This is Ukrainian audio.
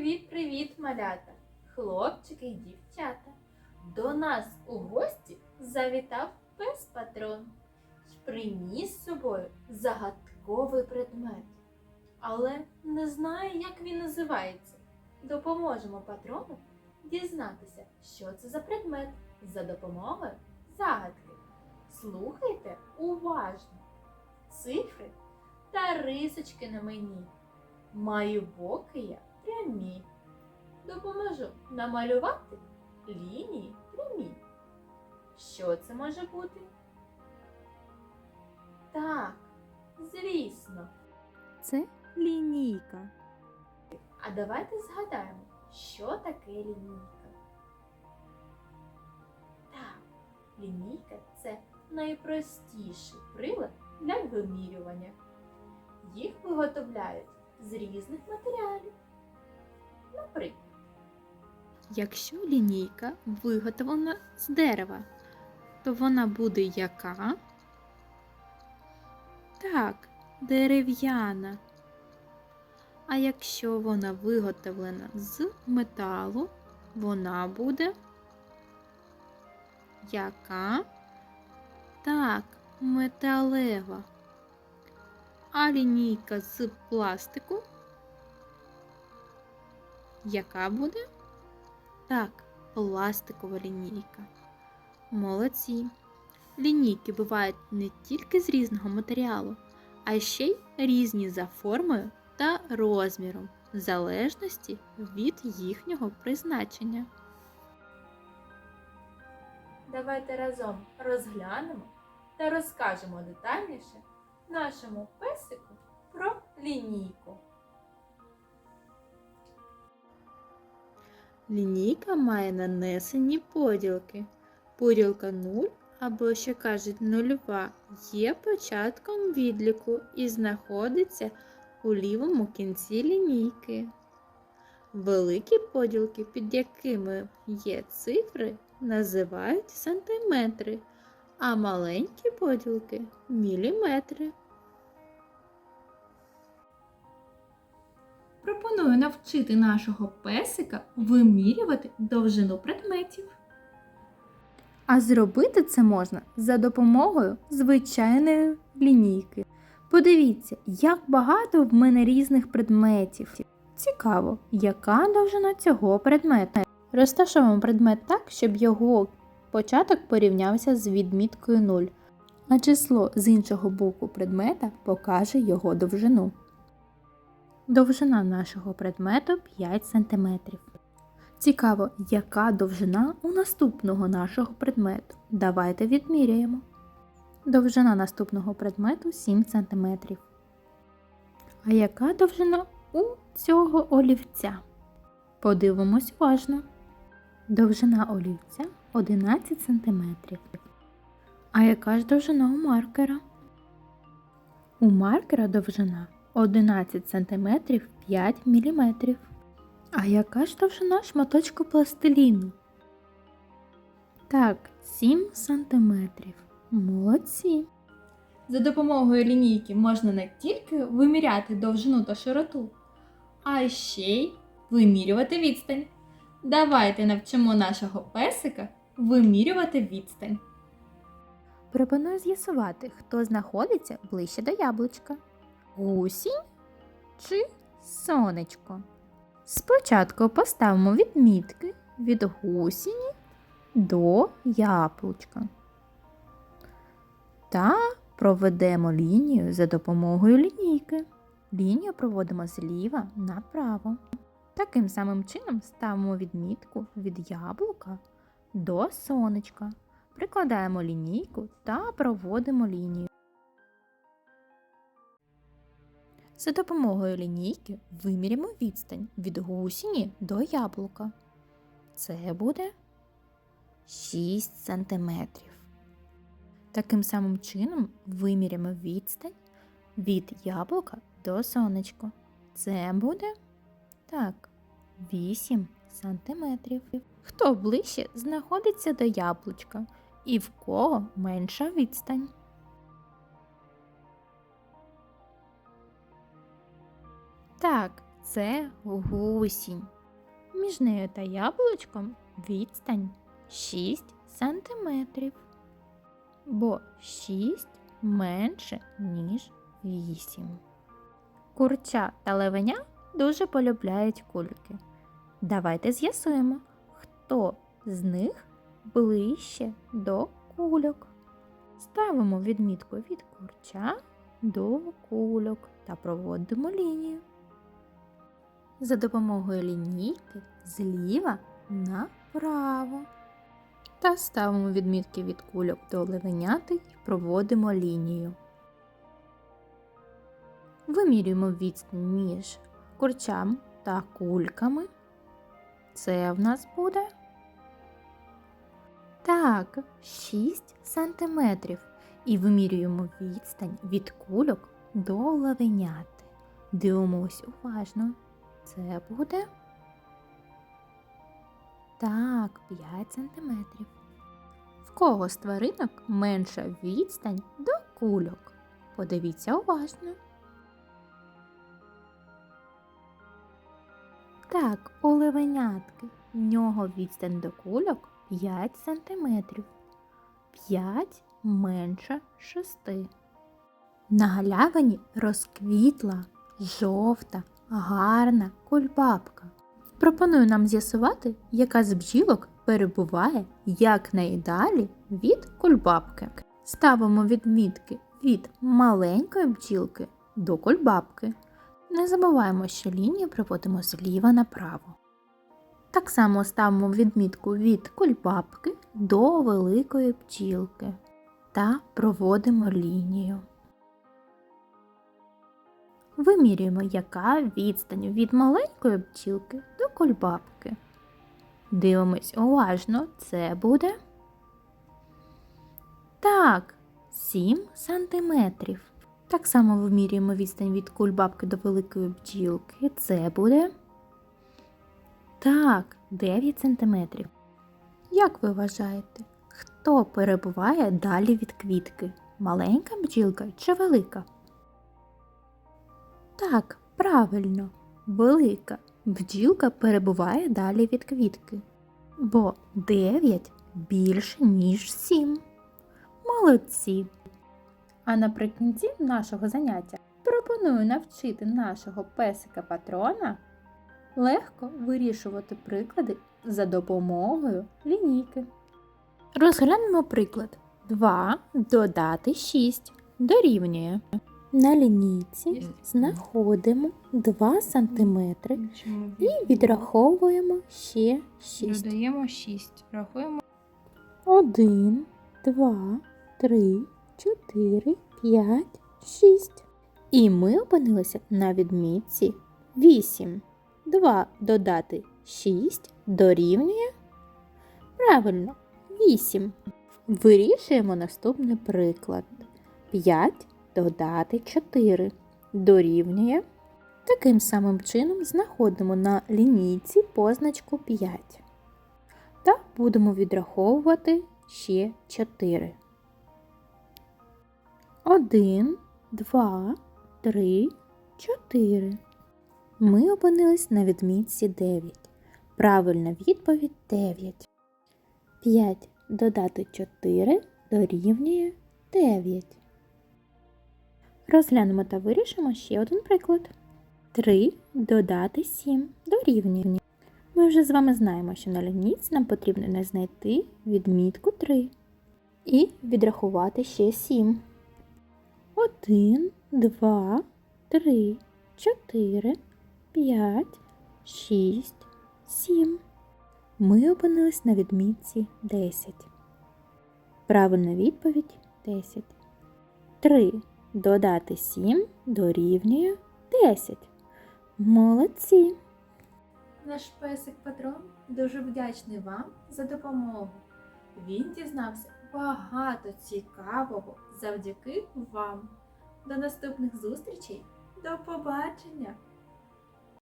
Привіт-привіт, малята, хлопчики і дівчата. До нас у гості завітав пес патрон і приніс з собою загадковий предмет, але не знає, як він називається. Допоможемо патрону дізнатися, що це за предмет за допомогою загадки. Слухайте уважно цифри та рисочки на мені. Маю боки я прямі. Допоможу намалювати лінії прямі. Що це може бути? Так, звісно. Це лінійка. А давайте згадаємо, що таке лінійка. Так, лінійка це найпростіший прилад для вимірювання. Їх виготовляють з різних матеріалів. Наприклад, Якщо лінійка виготовлена з дерева, то вона буде яка? Так, дерев'яна. А якщо вона виготовлена з металу, вона буде яка? Так, металева. А лінійка з пластику? Яка буде? Так, пластикова лінійка. Молодці. Лінійки бувають не тільки з різного матеріалу, а ще й різні за формою та розміром, в залежності від їхнього призначення. давайте разом розглянемо та розкажемо детальніше нашому песику про лінійку. Лінійка має нанесені поділки. Поділка 0 або ще кажуть нульова є початком відліку і знаходиться у лівому кінці лінійки. Великі поділки, під якими є цифри, називають сантиметри, а маленькі поділки міліметри. Пропоную навчити нашого песика вимірювати довжину предметів. А зробити це можна за допомогою звичайної лінійки. Подивіться, як багато в мене різних предметів. Цікаво, яка довжина цього предмета. Розташовуємо предмет так, щоб його початок порівнявся з відміткою 0, а число з іншого боку предмета покаже його довжину. Довжина нашого предмету 5 см. Цікаво, яка довжина у наступного нашого предмету. Давайте відміряємо. Довжина наступного предмету 7 см. А яка довжина у цього олівця? Подивимось уважно. Довжина олівця 11 см. А яка ж довжина у маркера? У маркера довжина 11 см 5 мм. А яка ж довжина шматочку пластиліну? Так, 7 сантиметрів. Молодці. За допомогою лінійки можна не тільки виміряти довжину та широту, а ще й вимірювати відстань. Давайте навчимо нашого песика вимірювати відстань. Пропоную з'ясувати, хто знаходиться ближче до яблучка. Гусінь чи сонечко? Спочатку поставимо відмітки від гусіні до яблучка. Та проведемо лінію за допомогою лінійки. Лінію проводимо зліва направо. Таким самим чином ставимо відмітку від яблука до сонечка. Прикладаємо лінійку та проводимо лінію. За допомогою лінійки виміряємо відстань від гусіні до яблука. Це буде 6 см. Таким самим чином виміряємо відстань від яблука до сонечка. Це буде так, 8 сантиметрів. Хто ближче знаходиться до яблучка і в кого менша відстань? Так, це гусінь. Між нею та яблучком відстань 6 сантиметрів, бо 6 менше, ніж 8. Курча та левеня дуже полюбляють кульки. Давайте з'ясуємо, хто з них ближче до кульок. Ставимо відмітку від курча до кульок та проводимо лінію. За допомогою лінійки зліва направо. Та ставимо відмітки від кульок до левеняти і проводимо лінію. Вимірюємо відстань між курчам та кульками. Це в нас буде. Так, 6 сантиметрів. І вимірюємо відстань від кульок до лавеняти. Дивимось уважно. Це буде. Так, 5 сантиметрів. В кого з тваринок менша відстань до кульок? Подивіться уважно. Так, у левенятки. В нього відстань до кульок 5 сантиметрів. 5 менше 6. На галявині розквітла жовта, гарна кульбабка. Пропоную нам з'ясувати, яка з бджілок перебуває якнайдалі від кульбабки. Ставимо відмітки від маленької бджілки до кульбабки. Не забуваємо, що лінію приводимо зліва направо. Так само ставимо відмітку від кульбабки до великої бджілки та проводимо лінію. Вимірюємо, яка відстань від маленької бджілки до кульбабки. Дивимось уважно, це буде. Так, 7 сантиметрів. Так само вимірюємо відстань від кульбабки до великої бджілки. Це буде. Так, 9 сантиметрів. Як ви вважаєте, хто перебуває далі від квітки? Маленька бджілка чи велика? Так, правильно, велика бджілка перебуває далі від квітки, бо 9 більше, ніж 7. Молодці! А наприкінці нашого заняття пропоную навчити нашого песика патрона легко вирішувати приклади за допомогою лінійки. Розглянемо приклад. 2 додати 6 дорівнює. На лінійці знаходимо 2 см і відраховуємо ще 6. Додаємо 6. Рахуємо. 1, 2, 3, 4, 5, 6. І ми опинилися на відмітці 8. 2 додати 6 дорівнює. Правильно, 8. Вирішуємо наступний приклад. 5 додати 4 дорівнює. Таким самим чином знаходимо на лінійці позначку 5. Та будемо відраховувати ще 4. 1, 2, 3, 4. Ми опинились на відмітці 9. Правильна відповідь 9. 5 додати 4 дорівнює 9. Розглянемо та вирішимо ще один приклад. 3 додати 7 дорівнює. Ми вже з вами знаємо, що на лінійці нам потрібно не знайти відмітку 3 і відрахувати ще 7. 1, 2, 3, 4, 5, 6, 7. Ми опинились на відмітці 10. Правильна відповідь 10. 3 додати 7 дорівнює 10. Молодці! Наш песик патрон дуже вдячний вам за допомогу. Він дізнався багато цікавого завдяки вам. До наступних зустрічей. До побачення!